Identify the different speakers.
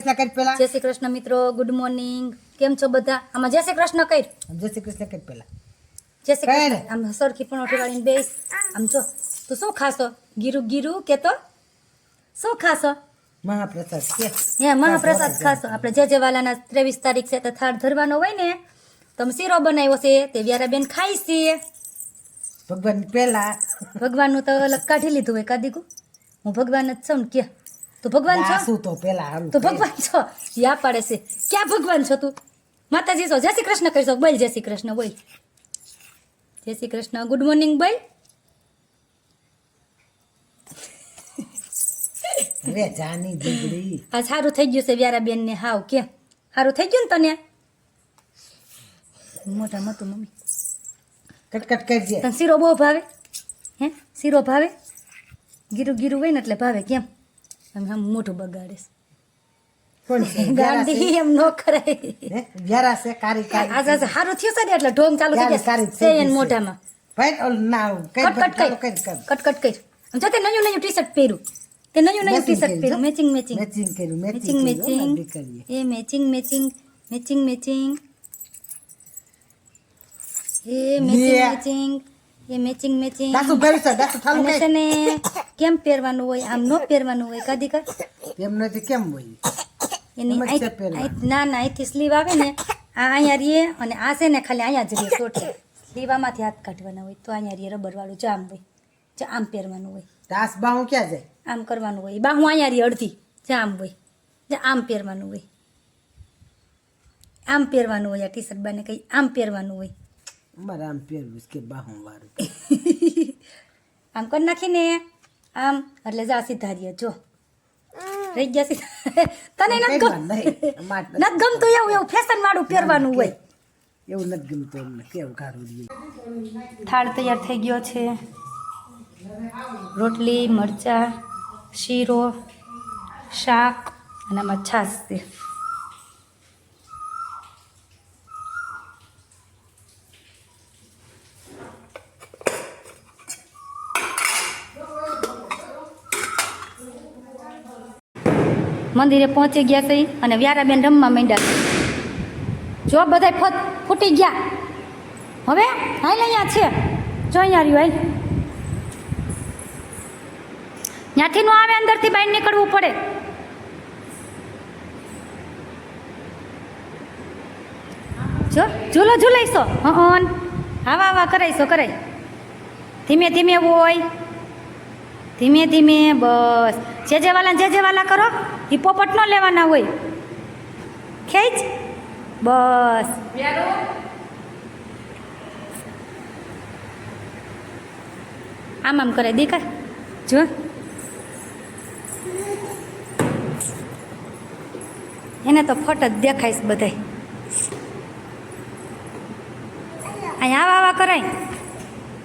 Speaker 1: પેલા.
Speaker 2: જય શ્રી કૃષ્ણ મિત્રો ગુડ મોર્નિંગ કેમ છો બધા? આમાં જય શ્રી કૃષ્ણ કઈ
Speaker 1: જય શ્રી કૃષ્ણ કઈ પેલા.
Speaker 2: જય શ્રી કૃષ્ણ. આમ સરખી પણ ઓઠી વાળીને બેસ. આમ જો તું શું ખાશો? ગીરું ગીરું કે તો? શું ખાશો?
Speaker 1: મહાપ્રસાદ. કે?
Speaker 2: હે મહાપ્રસાદ ખાશો. આપણે જે જે ત્રેવીસ તારીખ છે તો થાળ ધરવાનો હોય ને તો અમે શીરો બનાવ્યો છે તે વ્યારાબેન ખાઈ છીએ
Speaker 1: ભગવાન પેલા.
Speaker 2: ભગવાનનું તો અલગ કાઢી લીધું હોય કાદીકું હું ભગવાન જ છું ને કે તું ભગવાન છો?
Speaker 1: શું તો પેલા
Speaker 2: તો ભગવાન છો? યા પાડે છે. ક્યાં ભગવાન છો તું? માતાજી છો? જય શ્રી કૃષ્ણ કહીશો બોલ જય શ્રી કૃષ્ણ બોલ. જય શ્રી કૃષ્ણ. ગુડ મોર્નિંગ બોલ.
Speaker 1: રે જાની દીકરી.
Speaker 2: આ સારું થઈ ગયું છે વ્યારા બેન ને હાવ કે? સારું થઈ ગયું ને તને? મોટા મોટું મમ્મી.
Speaker 1: કટકટ કરજે.
Speaker 2: તને શીરો બહુ ભાવે? હે? શીરો ભાવે? ગીરું ગીરું હોય ને એટલે ભાવે કેમ? આમ આમ મોઢું બગાડે છે.
Speaker 1: કોણ છે? વ્યારા છે?
Speaker 2: ગાંડી એમ ન કરાય.
Speaker 1: હે? છે? કારી કારી.
Speaker 2: આજે સારું થયું છે ને એટલે ઢોંગ ચાલુ થઈ
Speaker 1: કારી કારી
Speaker 2: છે
Speaker 1: થઈ
Speaker 2: એને
Speaker 1: ગઈ છે.
Speaker 2: મોઢામાં.
Speaker 1: ભાઈ ઓલ ના
Speaker 2: કટ કટ
Speaker 1: કઈ
Speaker 2: કટ કટ આમ નયું નયું ટી શર્ટ પહેર્યું. તે નયું નયું ટી શર્ટ પહેર્યું. મેચિંગ મેચિંગ
Speaker 1: મેચિંગ કર્યું
Speaker 2: મેચિંગ
Speaker 1: મેચિંગ
Speaker 2: મેચિંગ એ મેચિંગ મેચિંગ મેચિંગ મેચિંગ એ મેચિંગ મેચિંગ એ મેચિંગ મેચિંગ અને છે ને કેમ પહેરવાનું હોય આમ ન પહેરવાનું હોય કદી કદ
Speaker 1: એમ નથી કેમ હોય?
Speaker 2: એની ના ના અહીંથી સ્લીવ આવે ને આ અહીંયા રીએ અને આ છે ને ખાલી અહીંયા જ રીએ સોટે સ્લીવામાંથી હાથ કાઢવાના હોય તો અહીંયા રીએ રબર વાળું જામ હોય જે આમ પહેરવાનું હોય.
Speaker 1: દાસ બાહું ક્યાં જાય?
Speaker 2: આમ કરવાનું હોય. બાહું અહીંયા રીએ અડધી જામ આમ હોય જે આમ પહેરવાનું હોય. આમ પહેરવાનું હોય આ ટી શર્ટ બાને કંઈ આમ પહેરવાનું હોય.
Speaker 1: અમારે આમ પહેરવું કે બાહું વાળું
Speaker 2: આમ કરી નાખીને આમ એટલે જા સીધા રહીએ જો રહી ગયા સીધા તને નથી ગમતું એવું એવું ફેશન વાળું પહેરવાનું હોય.
Speaker 1: એવું નથી ગમતું અમને. કેવું રહ્યું?
Speaker 2: થાળ તૈયાર થઈ ગયો છે. રોટલી મરચાં શીરો શાક અને આમાં છાશ છે. મંદિરે પહોંચી ગયા છે અને વ્યારાબેન રમવા માંડ્યા છે. જો બધાય ફત ફૂટી ગયા. હવે હાલ અહીંયા છે. જો અહીંયા રહ્યું હાલ. ત્યાંથી નો આવે, અંદરથી બહાર નીકળવું પડે. જો, ઝૂલો ઝૂલાઈશો હં આવા આવા કરાઈશો કરાય. ધીમે ધીમે હોય. ધીમે ધીમે બસ. જે જે વાલા જે જે વાલા કરો એ પોપટ ન લેવાના હોય. ખેંચ. બસ. આમ આમ કરે દીકરા જો. એને તો ફટ જ દેખાઈશ બધાય. અહીંયા આવા આવા કરાય.